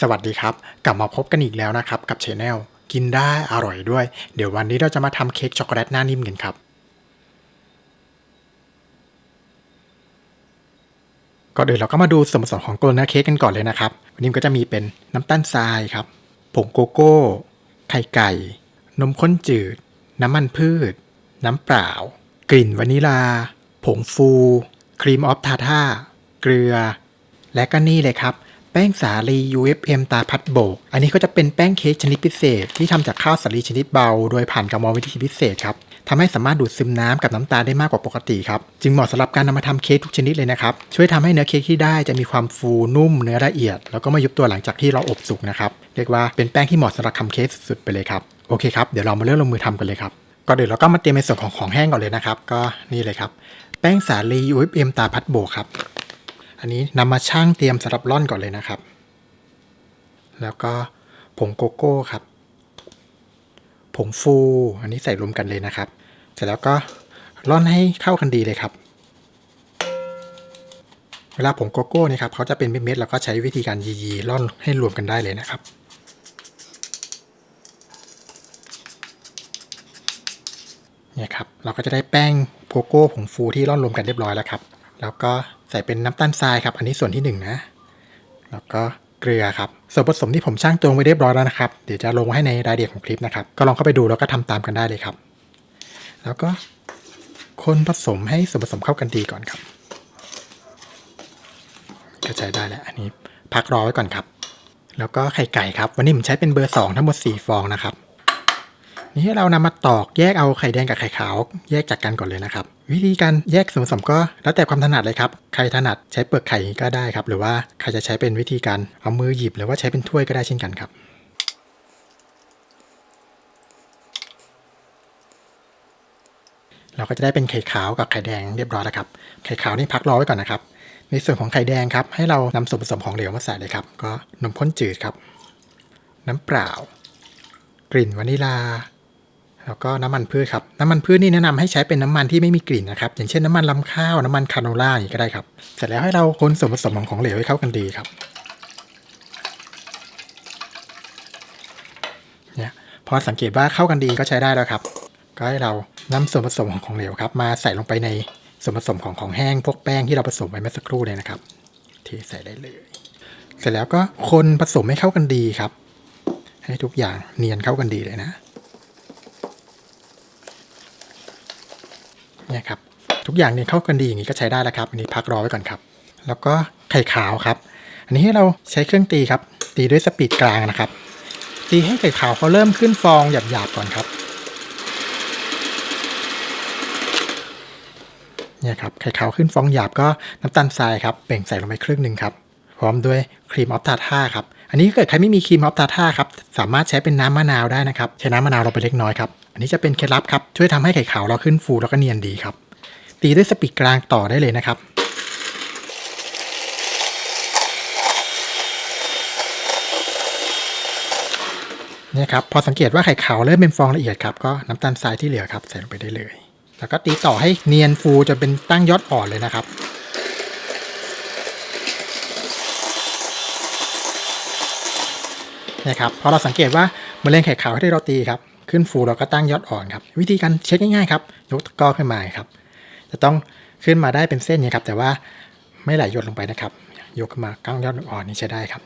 สวัสดีครับ กลับมาพบกันอีกแล้วนะครับ กับช anel กินได้อร่อยด้วย เดี๋ยววันนี้เราจะมาทำเค้กช็อกโกแลตหน้านิ่มกันครับก็เดี๋ยวเราก็มาดูส่วนผสมของตัวเนื้อเค้กกันก่อนเลยนะครับ วันนี้ก็จะมีเป็นน้ำตาลทรายครับ ผงโกโก้ ไข่ไก่ นมข้นจืด น้ำมันพืช น้ำเปล่า กลิ่นวานิลา ผงฟู ครีมออฟทาท่าเกลือ และก็นี่เลยครับ แป้งสาลี UFM ตาพัดโบก อันนี้ก็จะเป็นแป้งเค้กชนิดพิเศษ ที่ทำจากข้าวสาลีชนิดเบา โดยผ่านกรรมวิธีพิเศษครับทำให้สามารถดูดซึมน้ำกับน้ำตาลได้มากกว่าปกติครับ จึงเหมาะสำหรับการนำมาทำเค้กทุกชนิดเลยนะครับ ช่วยทำให้เนื้อเค้กที่ได้จะมีความฟูนุ่มเนื้อละเอียด แล้วก็ไม่ยุบตัวหลังจากที่เราอบสุกนะครับ เรียกว่าเป็นแป้งที่เหมาะสำหรับทำเค้กสุดๆไปเลยครับ โอเคครับ เดี๋ยวเรามาเริ่มลงมือทำกันเลยครับก็เดี๋ยวเราก็มาเตรียมในส่วนของของแห้งก่อนเลยนะครับ ก็นี่เลยครับ แป้งสาลี UFM ตาพัดโบกครับ อันนี้นำมาชั่งเตรียมสำหรับร่อนก่อนเลยนะครับ แล้วก็ผงโกโก้ครับ ผงฟู อันนี้ใส่รวมกันเลยนะครับ เสร็จแล้วก็ร่อนให้เข้ากันดีเลยครับ เวลาผงโกโก้เนี่ยครับเขาจะเป็นเม็ดๆแล้วก็ใช้วิธีการยีๆร่อนให้รวมกันได้เลยนะครับเนี่ยครับเราก็จะได้แป้งโกโก้ผงฟูที่ร่อนรวมกันเรียบร้อยแล้วครับ แล้วก็ใส่เป็นน้ำตาลทรายครับ อันนี้ส่วนที่หนึ่งนะ แล้วก็เกลือครับส่วนผสมที่ผมช่างตวงไว้เรียบร้อยแล้วนะครับ เดี๋ยวจะลงไว้ให้ในรายละเอียดของคลิปนะครับ ก็ลองเข้าไปดูแล้วก็ทำตามกันได้เลยครับ แล้วก็คนผสมให้ส่วนผสมเข้ากันดีก่อนครับก็ใช้ได้แล้วอันนี้พักรอไว้ก่อนครับ แล้วก็ไข่ไก่ครับ วันนี้ผมใช้เป็นเบอร์ 2 ทั้งหมด 4 ฟองนะครับ นี่เรานำมาตอกแยกเอาไข่แดงกับไข่ขาว แยกจากกันก่อนเลยนะครับ วิธีการแยกส่วนผสมก็แล้วแต่ความถนัดเลยครับ ใครถนัดใช้เปลือกไข่ก็ได้ครับ หรือว่าใครจะใช้เป็นวิธีการเอามือหยิบหรือว่าใช้เป็นถ้วยก็ได้เช่นกันครับเราก็จะได้เป็นไข่ขาวกับไข่แดงเรียบร้อยแล้วครับ ไข่ขาวนี่พักรอไว้ก่อนนะครับ ในส่วนของไข่แดงครับ ให้เรานำส่วนผสมของเหลวมาใส่เลยครับ ก็นมข้นจืดครับ น้ำเปล่า กลิ่นวานิลา แล้วก็น้ำมันพืชครับ น้ำมันพืชนี่แนะนำให้ใช้เป็นน้ำมันที่ไม่มีกลิ่นนะครับ อย่างเช่นน้ำมันลำข้าว น้ำมันคาโนล่าอย่างนี้ก็ได้ครับ เสร็จแล้วให้เราคนส่วนผสมของของเหลวให้เข้ากันดีครับเนี่ยพอสังเกตว่าเข้ากันดีก็ใช้ได้แล้วครับ ก็ให้เรานำส่วนผสมของของเหลวครับ มาใส่ลงไปในส่วนผสมของของแห้งพวกแป้งที่เราผสมไว้เมื่อสักครู่เลยนะครับเทใส่ได้เลย เสร็จแล้วก็คนผสมให้เข้ากันดีครับ ให้ทุกอย่างเนียนเข้ากันดีเลยนะ เนี่ยครับทุกอย่างเนี่ยเข้ากันดีอย่างนี้ก็ใช้ได้แล้วครับอันนี้พักรอไว้ก่อนครับ แล้วก็ไข่ขาวครับ อันนี้ให้เราใช้เครื่องตีครับ ตีด้วยสปีดกลางนะครับ ตีให้ไข่ขาวเขาเริ่มขึ้นฟองหยาบๆก่อนครับเนี่ยครับไข่ขาวขึ้นฟองหยาบก็น้ำตาลทรายครับแบ่งใส่ลงไปครึ่งหนึ่งครับพร้อมด้วยครีมออฟทาท่าครับอันนี้ถ้าเกิดใครไม่มีครีมออฟทาท่าครับสามารถใช้เป็นน้ำมะนาวได้นะครับใช้น้ำมะนาวลงไปเล็กน้อยครับ อันนี้จะเป็นเคล็ดลับครับ ช่วยทำให้ไข่ขาวเราขึ้นฟูแล้วก็เนียนดีครับ ตีด้วยสปีดกลางต่อได้เลยนะครับเนี่ยครับพอสังเกตว่าไข่ขาวเริ่มเป็นฟองละเอียดครับก็น้ำตาลทรายที่เหลือครับใส่ลงไปได้เลย แล้วก็ตีต่อให้เนียนฟูจนเป็นตั้งยอดอ่อนเลยนะครับนะครับพอเราสังเกตว่าเมล็ดไข่ขาวที่เราตีครับ ขึ้นฟูเราก็ตั้งยอดอ่อนครับ วิธีการเช็คง่ายๆครับ ยกตะกร้อขึ้นมาครับ จะต้องขึ้นมาได้เป็นเส้นนี้ครับ แต่ว่าไม่ไหลหยดลงไปนะครับ ยกขึ้นมาตั้งยอดอ่อนนี่ใช้ได้ครับ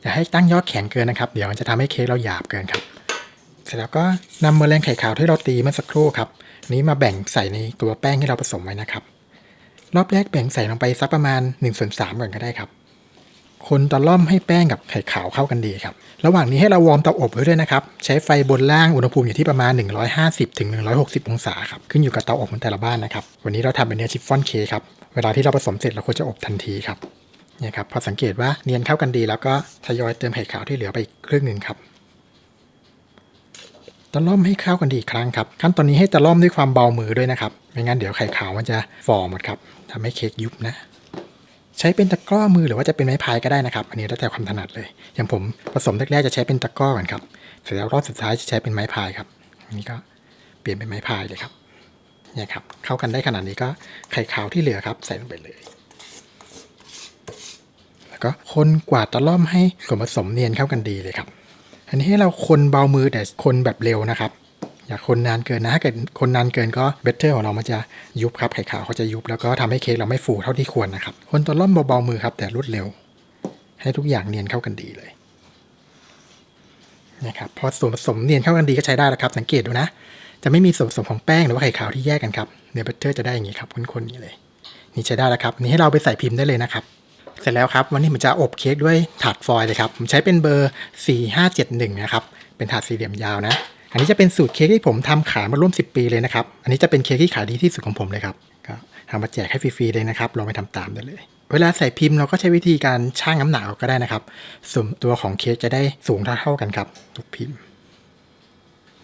อย่าให้ตั้งยอดแข็งเกินนะครับ เดี๋ยวมันจะทำให้เค้กเราหยาบเกินครับ เสร็จแล้วก็นำเมล็ดไข่ขาวที่เราตีเมื่อสักครู่ครับ นี้มาแบ่งใส่ในตัวแป้งที่เราผสมไว้นะครับ รอบแรกแบ่งใส่ลงไปสักประมาณ1ส่วน3ก่อนก็ได้ครับ คนตะล่อมให้แป้งกับไข่ขาวเข้ากันดีครับ ระหว่างนี้ให้เราวอร์มเตาอบไว้ด้วยนะครับ ใช้ไฟบนล่างอุณหภูมิอยู่ที่ประมาณ 150ถึง160 องศาครับ ขึ้นอยู่กับเตาอบของแต่ละบ้านนะครับ วันนี้เราทำเป็นเนื้อชิฟฟ่อนเค้กครับ เวลาที่เราผสมเสร็จเราควรจะอบทันทีครับเนี่ยครับพอสังเกตว่าเนียนเข้ากันดี แล้วก็ทยอยเติมไข่ขาวที่เหลือไปอีกครึ่งหนึ่งครับตะล่อมให้เข้ากันดีอีกครั้งครับขั้นตอนนี้ให้ตะล่อมด้วยความเบามือด้วยนะครับไม่งั้นเดี๋ยวไข่ขาวมันจะฝ่อหมดครับทำให้เค้กยุบนะ ใช้เป็นตะกร้อมือหรือว่าจะเป็นไม้พายก็ได้นะครับ อันนี้แล้วแต่ความถนัดเลย อย่างผมผสมแรกๆจะใช้เป็นตะกร้อก่อนครับเสร็จแล้วรอบสุดท้ายจะใช้เป็นไม้พายครับอันนี้ก็เปลี่ยนเป็นไม้พายเลยครับเนี่ยครับเข้ากันได้ขนาดนี้ก็ไข่ขาวที่เหลือครับใส่ลงไปเลยแแล้วก็คนกวาดตะล่อมให้ส่วนผสมเนียนเข้ากันดีเลยครับ อันนี้ให้เราคนเบามือแต่คนแบบเร็วนะครับ อย่าคนนานเกินนะถ้าเกิดคนนานเกินก็เบเตอร์ของเรามันจะยุบครับไข่ขาวเขาจะยุบแล้วก็ทำให้เค้กเราไม่ฟูเท่าที่ควรนะครับ คนตะล่อมเบาๆมือครับ แต่รวดเร็ว ให้ทุกอย่างเนียนเข้ากันดีเลยนะครับพอส่วนผสมเนียนเข้ากันดีก็ใช้ได้แล้วครับ สังเกตดูนะ จะไม่มีส่วนผสมของแป้งหรือว่าไข่ขาวที่แยกกันครับเนื้อเบเตอร์จะได้อย่างนี้ครับข้นๆนี้เลย นี่ใช้ได้แล้วครับนี่ให้เราไปใส่พิมพ์ได้เลยนะครับเสร็จแล้วครับ วันนี้ผมจะอบเค้กด้วยถาดฟอยล์เลยครับ ผมใช้เป็นเบอร์ 4571 นะครับ เป็นถาดสี่เหลี่ยมยาวนะ อันนี้จะเป็นสูตรเค้กที่ผมทำขายมาร่วม 10 ปีเลยนะครับ อันนี้จะเป็นเค้กที่ขายดีที่สุดของผมเลยครับก็ทำมาแจกให้ฟรีๆเลยนะครับลองไปทำตามได้เลย เวลาใส่พิมพ์เราก็ใช้วิธีการชั่งน้ำหนักเอาก็ได้นะครับส่วนตัวของเค้กจะได้สูงเท่าๆกันครับทุกพิมพ์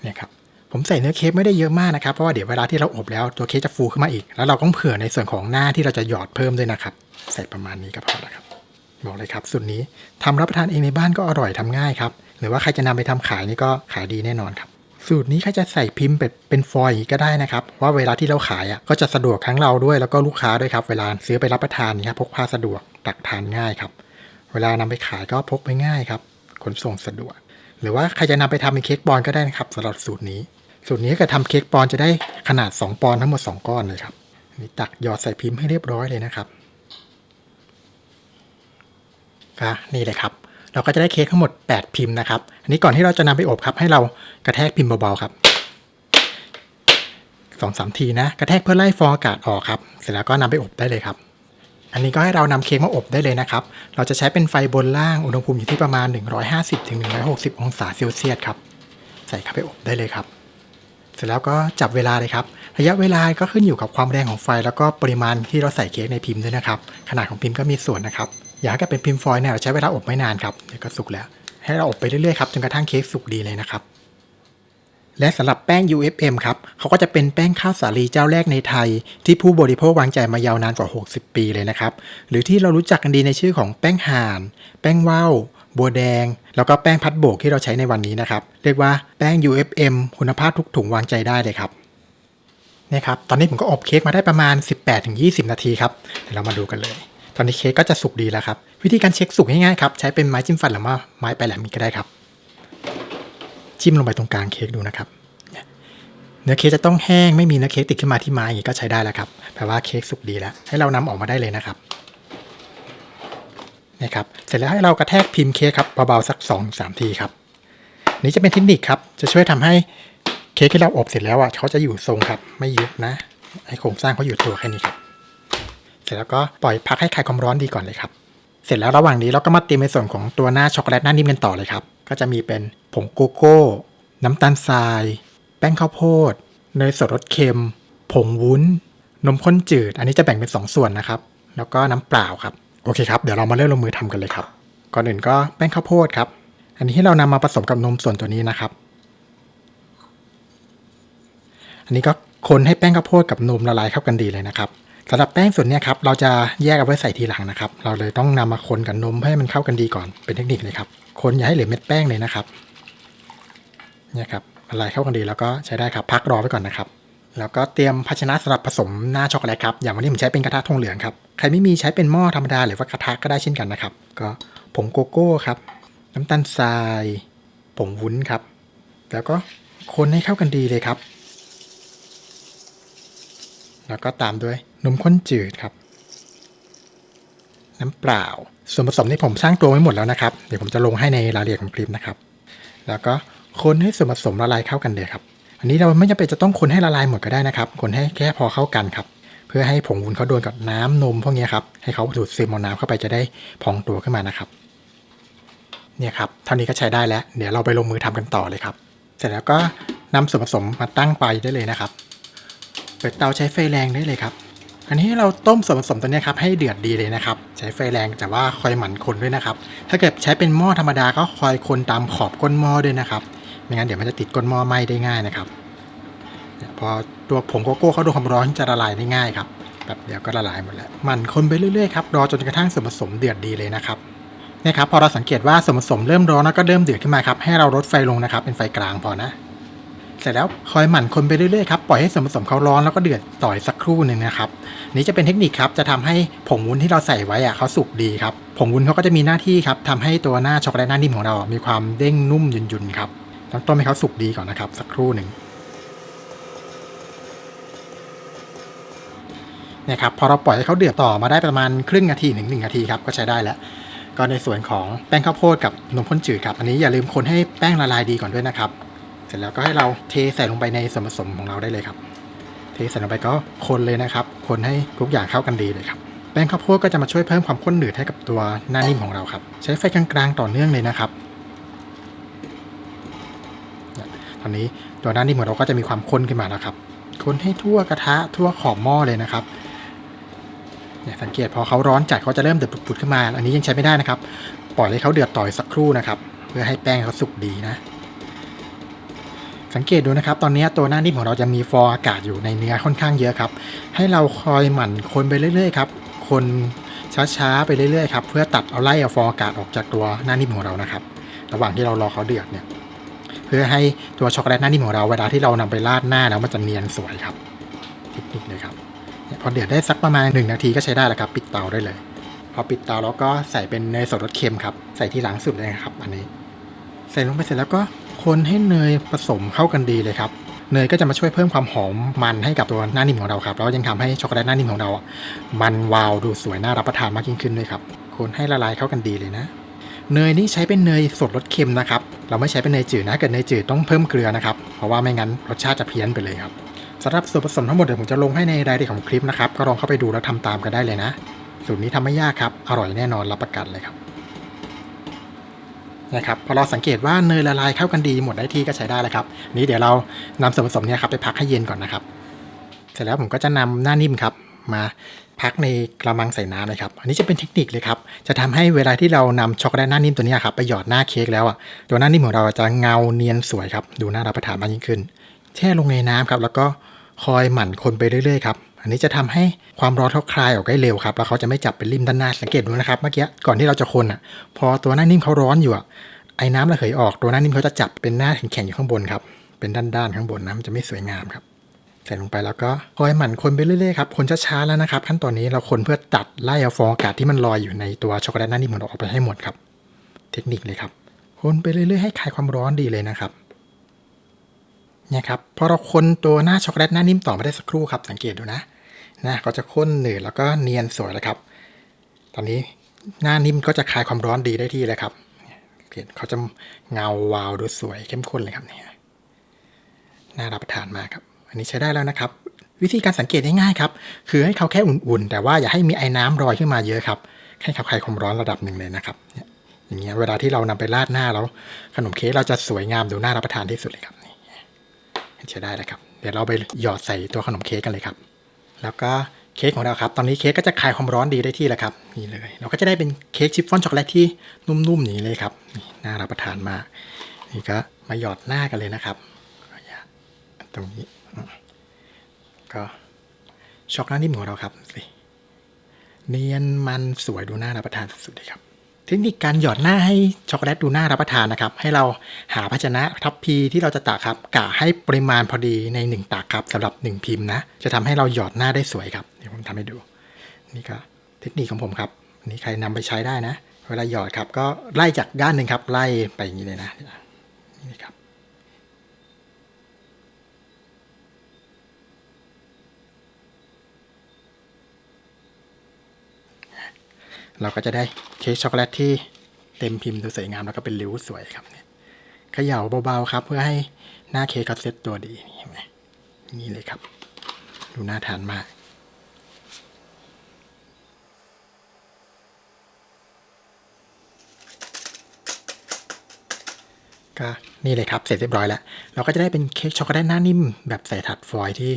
เนี่ยครับผมใส่เนื้อเค้กไม่ได้เยอะมากนะครับเพราะว่าเดี๋ยวเวลาที่เราอบแล้วตัวเค้กจะฟูขึ้นมาอีก แล้วเราต้องเผื่อในส่วนของหน้าที่เราจะหยอดเพิ่มด้วยนะครับ ใส่ประมาณนี้ก็พอแล้วครับบอกเลยครับสูตรนี้ทำรับประทานเองในบ้านก็อร่อยทำง่ายครับหรือว่าใครจะนำไปทำขายนี่ก็ขายดีแน่นอนครับ สูตรนี้ใครจะใส่พิมพ์เป็นเป็นฟอยล์ก็ได้นะครับว่าเวลาที่เราขายอะก็จะสะดวกทั้งเราด้วยแล้วก็ลูกค้าด้วยครับเวลาซื้อไปรับประทานนี่ครับพกพาสะดวกตักทานง่ายครับเวลานำไปขายก็พกไปง่ายครับขนส่งสะดวก หรือว่าใครจะนำไปทำเป็นเค้กบอลก็ได้นะครับสำหรับสูตรนี้ สูตรนี้ก็ทำเค้กปอนจะได้ขนาด 2 ปอนด์ทั้งหมด 2 ก้อนเลยครับนี่ตักหยอดใส่พิมพ์ให้เรียบร้อยเลยนะครับนี่เลยครับ เราก็จะได้เค้กทั้งหมด 8 พิมพ์นะครับ อันนี้ก่อนที่เราจะนำไปอบครับ ให้เรากระแทกพิมพ์เบาๆครับสองสามทีนะ กระแทกเพื่อไล่ฟองอากาศออกครับ เสร็จแล้วก็นำไปอบได้เลยครับ อันนี้ก็ให้เรานำเค้กมาอบได้เลยนะครับ เราจะใช้เป็นไฟบนล่าง อุณหภูมิอยู่ที่ประมาณ 150-160 องศาเซลเซียสครับ ใส่เข้าไปอบได้เลยครับ เสร็จแล้วก็จับเวลาเลยครับ ระยะเวลาก็ขึ้นอยู่กับความแรงของไฟ แล้วก็ปริมาณที่เราใส่เค้กในพิมพ์ด้วยนะครับ ขนาดของพิมพ์ก็มีส่วนนะครับ อยากให้เป็นพิมพ์ฟอยล์เนี่ยเราใช้เวลาอบไม่นานครับเดี๋ยวก็สุกแล้ว ให้เราอบไปเรื่อยๆครับจนกระทั่งเค้กสุกดีเลยนะครับและสำหรับแป้ง UFM ครับเขาก็จะเป็นแป้งข้าวสาลีเจ้าแรกในไทย ที่ผู้บริโภควางใจมายาวนานกว่า 60 ปีเลยนะครับ หรือที่เรารู้จักกันดีในชื่อของแป้งห่าน แป้งว่าวบัวแดง แล้วก็แป้งพัดโบกที่เราใช้ในวันนี้นะครับ เรียกว่าแป้ง UFM คุณภาพทุกถุงวางใจได้เลยครับนี่ครับ ตอนนี้ผมก็อบเค้กมาได้ประมาณ 18-20 นาทีครับเดี๋ยวเรามาดูกันเลย ตอนนี้เค้กก็จะสุกดีแล้วครับ วิธีการเช็คสุกง่ายๆครับใช้เป็นไม้จิ้มฟันหรือว่าไม้ปลายแหลมมีก็ได้ครับ จิ้มลงไปตรงกลางเค้กดูนะครับเนื้อเค้กจะต้องแห้งไม่มีเนื้อเค้กติดขึ้นมาที่ไม้อย่างนี้ก็ใช้ได้แล้วครับแปลว่าเค้กสุกดีแล้ว ให้เรานำออกมาได้เลยนะครับนี่ครับเสร็จแล้วให้เรากระแทกพิมพ์เค้กครับเบาๆสัก2อสทีครับนี่จะเป็นเทคนิคครับจะช่วยทำให้เค้กที่เราอบเสร็จแล้วอะเขาจะอยู่ทรงครับ ไม่ยุบนะให้โครงสร้างเขาอยู่ตัวแค่นี้ครับ ร็จแล้วก็ปล่อยพักให้คลายความร้อนดีก่อนเลยครับ เสร็จแล้วระหว่างนี้เราก็มาเตรียมในส่วนของตัวหน้าช็อกโกแลตหน้านิ่มกันต่อเลยครับ ก็จะมีเป็นผงโกโก้ น้ำตาลทราย แป้งข้าวโพด เนยสดรสเค็ม ผงวุ้น นมข้นจืด อันนี้จะแบ่งเป็น 2 ส่วนนะครับ แล้วก็น้ำเปล่าครับ โอเคครับ เดี๋ยวเรามาเริ่มลงมือทำกันเลยครับ ก่อนอื่นก็แป้งข้าวโพดครับ อันนี้ให้เรานำมาผสมกับนมส่วนตัวนี้นะครับ อันนี้ก็คนให้แป้งข้าวโพดกับนมละลายเข้ากันดีเลยนะครับ สำหรับแป้งส่วนนี้ครับเราจะแยกเอาไว้ใส่ทีหลังนะครับ เราเลยต้องนำมาคนกับนมให้มันเข้ากันดีก่อนเป็นเทคนิคเลยครับ คนอย่าให้เหลือเม็ดแป้งเลยนะครับเนี่ยครับละลายเข้ากันดีแล้วก็ใช้ได้ครับพักรอไว้ก่อนนะครับ แล้วก็เตรียมภาชนะสำหรับผสมหน้าช็อกโกแลตครับอย่างวันนี้ผมใช้เป็นกระทะทองเหลืองครับใครไม่มีใช้เป็นหม้อธรรมดาหรือว่ากระทะก็ได้เช่นกันนะครับ ก็ผงโกโก้ครับ น้ำตาลทรายผงวุ้นครับ แล้วก็คนให้เข้ากันดีเลยครับ แล้วก็ตามด้วยนมข้นจืดครับ น้ำเปล่า ส่วนผสมที่ผมสร้างตัวไว้หมดแล้วนะครับ เดี๋ยวผมจะลงให้ในรายละเอียดของคลิปนะครับ แล้วก็คนให้ส่วนผสมละลายเข้ากันเลยครับ อันนี้เราไม่จำเป็นจะต้องคนให้ละลายหมดก็ได้นะครับ คนให้แค่พอเข้ากันครับ เพื่อให้ผงวุ้นเขาโดนกับน้ำนมพวกนี้ครับ ให้เขาดูดซึมเอาน้ำเข้าไปจะได้พองตัวขึ้นมานะครับ เนี่ยครับ เท่านี้ก็ใช้ได้แล้ว เดี๋ยวเราไปลงมือทำกันต่อเลยครับ เสร็จแล้วก็นำส่วนผสมมาตั้งไฟได้เลยนะครับ เปิดเตาใช้ไฟแรงได้เลยครับ อันนี้เราต้มส่วนผสมตัวนี้ครับให้เดือดดีเลยนะครับ ใช้ไฟแรงแต่ว่าคอยหมั่นคนด้วยนะครับ ถ้าเกิดใช้เป็นหม้อธรรมดาก็คอยคนตามขอบก้นหม้อด้วยนะครับไม่งั้นเดี๋ยวมันจะติดก้นหม้อไหม้ได้ง่ายนะครับพอตัวผงโกโก้เขาโดนความร้อนจะละลายได้ง่ายครับแบบเดียวก็ละลายหมดแล้วหมั่นคนไปเรื่อยๆครับรอจนกระทั่งส่วนผสมเดือดดีเลยนะครับนี่ครับพอเราสังเกตว่าส่วนผสมเริ่มร้อนแล้วก็เริ่มเดือดขึ้นมาครับให้เราลดไฟลงนะครับเป็นไฟกลางพอนะ เสร็จแล้วคอยหมั่นคนไปเรื่อยๆครับปล่อยให้ส่วนผสมเขาร้อนแล้วก็เดือดต่อยสักครู่หนึ่งนะครับนี่จะเป็นเทคนิคครับจะทำให้ผงวุ้นที่เราใส่ไว้อะเขาสุกดีครับผงวุ้นเขาก็จะมีหน้าที่ครับทำให้ตัวหน้าช็อกโกแลตหน้านิ่มของเรา มีความเด้งนุ่มยุ่นๆครับต้องต้มให้เขาสุกดีก่อนนะครับ สักครู่หนึ่งเนี่ยครับพอเราปล่อยให้เขาเดือดต่อมาได้ประมาณครึ่งนาทีถึงหนึ่งนาทีครับก็ใช้ได้แล้วก็ในส่วนของแป้งข้าวโพดกับนมข้นจืดครับ อันนี้อย่าลืมคนให้แป้งละลายดีก่อนด้วยนะครับ สร็จแล้วก็ให้เราเทใส่ลงไปในส่วนผสมของเราได้เลยครับ เทใส่ลงไปก็คนเลยนะครับ คนให้ทุกอย่างเข้ากันดีเลยครับ แป้งข้าวโพดก็จะมาช่วยเพิ่มความข้นหนืดให้กับตัวหน้านิ่มของเราครับ ใช้ไฟกลางๆต่อเนื่องเลยนะครับตอนนี้ตัวหน้านิ่มของเราก็จะมีความข้นขึ้นมาแล้วครับ คนให้ทั่วกระทะทั่วขอบหม้อเลยนะครับเนี่ยสังเกตพอเขาร้อนจัดเขาจะเริ่มเดือดปุดๆขึ้นมา อันนี้ยังใช้ไม่ได้นะครับ ปล่อยให้เขาเดือดต่อยสักครู่นะครับ เพื่อให้แป้งเขาสุกดีนะ สังเกตดูนะครับ ตอนนี้ตัวหน้านิ่มของเราจะมีฟองอากาศอยู่ในเนื้อค่อนข้างเยอะครับ ให้เราคอยหมั่นคนไปเรื่อยๆครับ คนช้าๆไปเรื่อยๆครับ เพื่อตัดเอาไล่เอาฟองอากาศออกจากตัวหน้านิ่มของเรานะครับ ระหว่างที่เรารอเขาเดือดเนี่ย เพื่อให้ตัวช็อกโกแลตหน้านิ่มของเราเวลาที่เรานำไปราดหน้าแล้วมันจะเนียนสวยครับเทคนิคเลยครับพอเดือดได้สักประมาณ 1 นาทีก็ใช้ได้แล้วครับ ปิดเตาได้เลย พอปิดเตาแล้วก็ใส่เป็นเนยสดรสเค็มครับ ใส่ที่หลังสุดเลยครับ อันนี้ ใส่ลงไปเสร็จแล้วก็ คนให้เนยผสมเข้ากันดีเลยครับเนยก็จะมาช่วยเพิ่มความหอมมันให้กับตัวหน้านิ่มของเราครับแล้วยังทำให้ช็อกโกแลตหน้านิ่มของเราอะมันวาวดูสวยน่ารับประทานมากยิ่งขึ้นด้วยครับคนให้ละลายเข้ากันดีเลยนะ เนยนี่ใช้เป็นเนยสดรสเค็มนะครับ เราไม่ใช้เป็นเนยจืดนะเกิดเนยจืดต้องเพิ่มเกลือนะครับ เพราะว่าไม่งั้นรสชาติจะเพี้ยนไปเลยครับสำหรับส่วนผสมทั้งหมดเดี๋ยวผมจะลงให้ในรายละเอียดของคลิปนะครับก็ลองเข้าไปดูแล้วทำตามกันได้เลยนะ สูตรนี้ทำไม่ยากครับอร่อยแน่นอนรับประกันเลยครับ นะครับพอเราสังเกตว่าเนยละลายเข้ากันดีหมดได้ที่ก็ใช้ได้แล้วครับ นี้เดี๋ยวเรานำส่วนผสมเนี่ยครับไปพักให้เย็นก่อนนะครับ เสร็จแล้วผมก็จะนำหน้านิ่มครับมาพักในกระมังใส่น้ำเลยครับ อันนี้จะเป็นเทคนิคเลยครับ จะทำให้เวลาที่เรานำช็อกโกแลตหน้านิ่มตัวนี้ครับไปหยอดหน้าเค้กแล้วอะ ตัวหน้านิ่มของเราจะเงาเนียนสวยครับ ดูน่ารับประทานมากยิ่งขึ้น แช่ลงในน้ำครับ แล้วก็คอยหมั่นคนไปเรื่อยๆครับ อันนี้จะทำให้ความร้อนเขาคลายออกได้เร็วครับ แล้วเขาจะไม่จับเป็นริมด้านหน้าสังเกตดูนะครับเมื่อกี้ก่อนที่เราจะคนอะ พอตัวหน้านิ่มเขาร้อนอยู่อะไอ้น้ำระเหยออกตัวหน้านิ่มเขาจะจับเป็นหน้าแข็งๆอยู่ข้างบนครับเป็นด้านๆข้างบนนะมันจะไม่สวยงามครับใส่ลงไปแล้วก็คอยหมั่นคนไปเรื่อยๆครับคนช้าๆแล้วนะครับ ขั้นตอนนี้เราคนเพื่อตัดไล่เอาฟองอากาศที่มันลอยอยู่ในตัวช็อกโกแลตหน้านิ่มของเราออกไปให้หมดครับ เทคนิคเลยครับ คนไปเรื่อยๆให้คลายความร้อนดีเลยนะครับเนี่ยครับพอเราคนตัวหน้าช็อกโกแลตหน้านิ่มต่อมาได้สักครู่ครับสังเกตดูนะ น้าก็จะข้นหนืดแล้วก็เนียนสวยแล้วครับ ตอนนี้หน้านิ่มก็จะคลายความร้อนดีได้ที่เลยครับเห็นเขาจะเงาวาวดูสวยเข้มข้นเลยครับเนี่ยน่ารับประทานมากครับ อันนี้ใช้ได้แล้วนะครับ วิธีการสังเกตง่ายๆครับ คือให้เขาแค่อุ่นๆ แต่ว่าอย่าให้มีไอ้น้ำลอยขึ้นมาเยอะครับให้เขาคลายความร้อนระดับหนึ่งเลยนะครับอย่างเงี้ยเวลาที่เรานำไปราดหน้าแล้วขนมเค้กเราจะสวยงามดูน่ารับประทานที่สุดเลยครับใช้ได้แล้วครับ เดี๋ยวเราไปหยอดใส่ตัวขนมเค้กกันเลยครับ แล้วก็เค้กของเราครับ ตอนนี้เค้กก็จะคลายความร้อนดีได้ที่แล้วครับ นี่เลย เราก็จะได้เป็นเค้กชิฟฟ่อนช็อกโกแลตที่นุ่มๆอย่างนี้เลยครับนี่น่ารับประทานมาก นี่ก็มาหยอดหน้ากันเลยนะครับตรงนี้ ก็ช็อกโกแลตนิ่มของเราครับสิเนียนมันสวยดูน่ารับประทานสุดๆเลยครับ เทคนิคการหยอดหน้าให้ช็อกโกแลตดูน่ารับประทานนะครับ ให้เราหาภาชนะทัพพีที่เราจะตักครับกะให้ปริมาณพอดีในหนึ่งตักครับสำหรับหนึ่งพิมพ์นะ จะทำให้เราหยอดหน้าได้สวยครับเดี๋ยวผมทำให้ดู นี่ก็เทคนิคของผมครับอันนี้ใครนำไปใช้ได้นะ เวลาหยอดครับก็ไล่จากด้านหนึ่งครับไล่ไปอย่างนี้เลยนะนี่ครับ เราก็จะได้เค้กช็อกโกแลตที่เต็มพิมพ์ดูสวยงามแล้วก็เป็นริ้วสวยครับเนี่ยเขย่าเบาๆครับ เพื่อให้หน้าเค้กเขาเซ็ตตัวดีเห็นไหมนี่เลยครับ ดูน่าทานมากก็นี่เลยครับเสร็จเรียบร้อยแล้ว เราก็จะได้เป็นเค้กช็อกโกแลตหน้านิ่มแบบใส่ถัดฟอยที่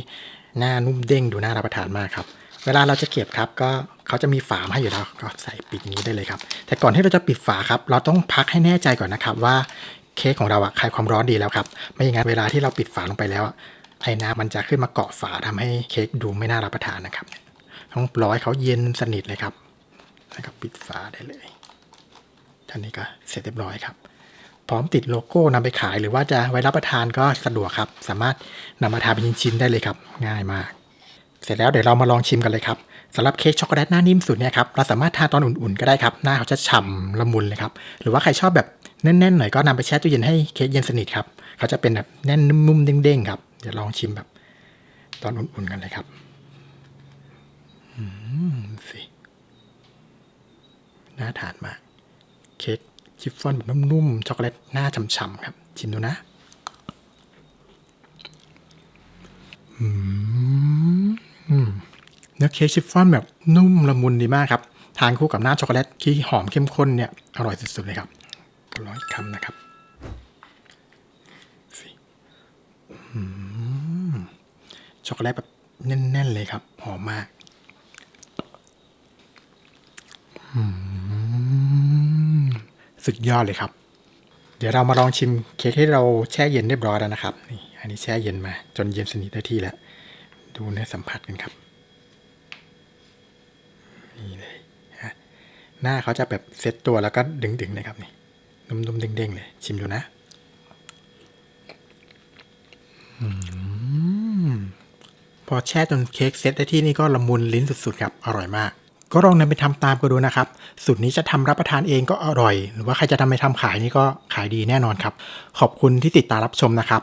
หน้านุ่มเด้งดูน่ารับประทานมากครับ เวลาเราจะเก็บครับก็ เขาจะมีฝามาให้อยู่แล้วก็ใส่ปิดอย่างนี้ได้เลยครับ แต่ก่อนที่เราจะปิดฝาครับ เราต้องพักให้แน่ใจก่อนนะครับว่าเค้กของเราอะคลายความร้อนดีแล้วครับ ไม่อย่างนั้นเวลาที่เราปิดฝาลงไปแล้วไอ้น้ำมันจะขึ้นมาเกาะฝาทำให้เค้กดูไม่น่ารับประทานนะครับต้องรอให้เขาเย็นสนิทเลยครับแล้วก็ปิดฝาได้เลยท่านนี้ก็เสร็จเรียบร้อยครับ พร้อมติดโลโก้นำไปขายหรือว่าจะไว้รับประทานก็สะดวกครับ สามารถนำมาทานเป็นชิ้นๆได้เลยครับ ง่ายมาก เสร็จแล้วเดี๋ยวเรามาลองชิมกันเลยครับ สำหรับเค้กช็อกโกแลตหน้านิ่มสุดเนี่ยครับเราสามารถทานตอนอุ่นๆก็ได้ครับหน้าเขาจะฉ่ำละมุนเลยครับหรือว่าใครชอบแบบแน่นๆหน่อยก็นำไปแช่ตู้เย็นให้เค้กเย็นสนิทครับเขาจะเป็นแบบแน่นนุ่มๆเด้งๆครับเดี๋ยวลองชิมแบบตอนอุ่นๆกันเลยครับอืมสิน่าทานมาก เค้กชิฟฟ่อนแบบนุ่มๆช็อกโกแลตหน้าฉ่ำๆครับ ชิมดูนะอืม เนื้อเค้กชิฟฟ่อนแบบนุ่มละมุนดีมากครับ ทานคู่กับหน้าช็อกโกแลตที่หอมเข้มข้นเนี่ย อร่อยสุดๆเลยครับร้อยคำนะครับช็อกโกแลตแบบแน่น ๆ เลยครับ หอมมากสุดยอดเลยครับ เดี๋ยวเรามาลองชิมเค้กที่เราแช่เย็นเรียบร้อยแล้วนะครับ นี่ อันนี้แช่เย็นมาจนเย็นสนิทได้ที่แล้ว ดูเนื้อสัมผัสกันครับ นี่เลยฮะหน้าเขาจะแบบเซ็ตตัวแล้วก็ดึงๆเลยครับนี่นุ่มๆเด้งๆเลย ชิมดูนะอพอแช่จนเค้กเซ็ตได้ที่นี่ก็ละมุนลิ้นสุดๆครับ อร่อยมาก ก็ลองนำไปทำตามกันดูนะครับ สูตรนี้จะทำรับประทานเองก็อร่อย หรือว่าใครจะทำไปทำขายนี่ก็ขายดีแน่นอนครับ ขอบคุณที่ติดตามรับชมนะครับ